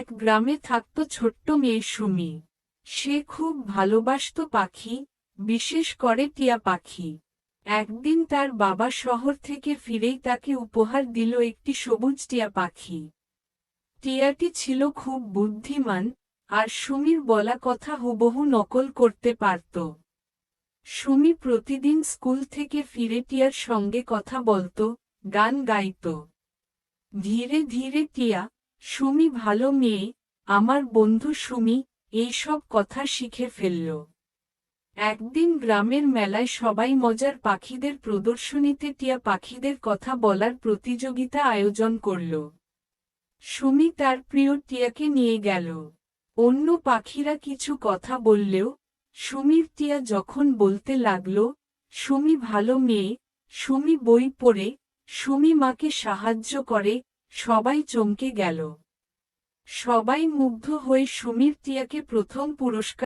এক গ্রামে থাকত ছোট্ট মেয়ে সুমি। সে খুব ভালোবাসত পাখি, বিশেষ করে টিয়া পাখি। একদিন তার বাবা শহর থেকে ফিরেই তাকে উপহার দিল একটি সবুজ টিয়া পাখি। টিয়াটি ছিল খুব বুদ্ধিমান আর সুমির বলা কথা হুবহু নকল করতে পারত। সুমি প্রতিদিন স্কুল থেকে ফিরে টিয়ার সঙ্গে কথা বলত, গান গাইত। ধীরে ধীরে টিয়া সুমি ভালো মেয়ে, আমার বন্ধু সুমি এইসব কথা শিখে ফেলল। একদিন গ্রামের মেলায় সবাই মজার পাখিদের প্রদর্শনীতে টিয়া পাখিদের কথা বলার প্রতিযোগিতা আয়োজন করল। সুমি তার প্রিয় টিয়াকে নিয়ে গেল। অন্য পাখিরা কিছু কথা বললেও, সুমির টিয়া যখন বলতে লাগল, সুমি ভালো মেয়ে, সুমি বই পড়ে, সুমি মাকে সাহায্য করে সবাই চমকে গেল। সবাই মুগ্ধ হয়ে সুমির টিয়াকে প্রথম পুরস্কার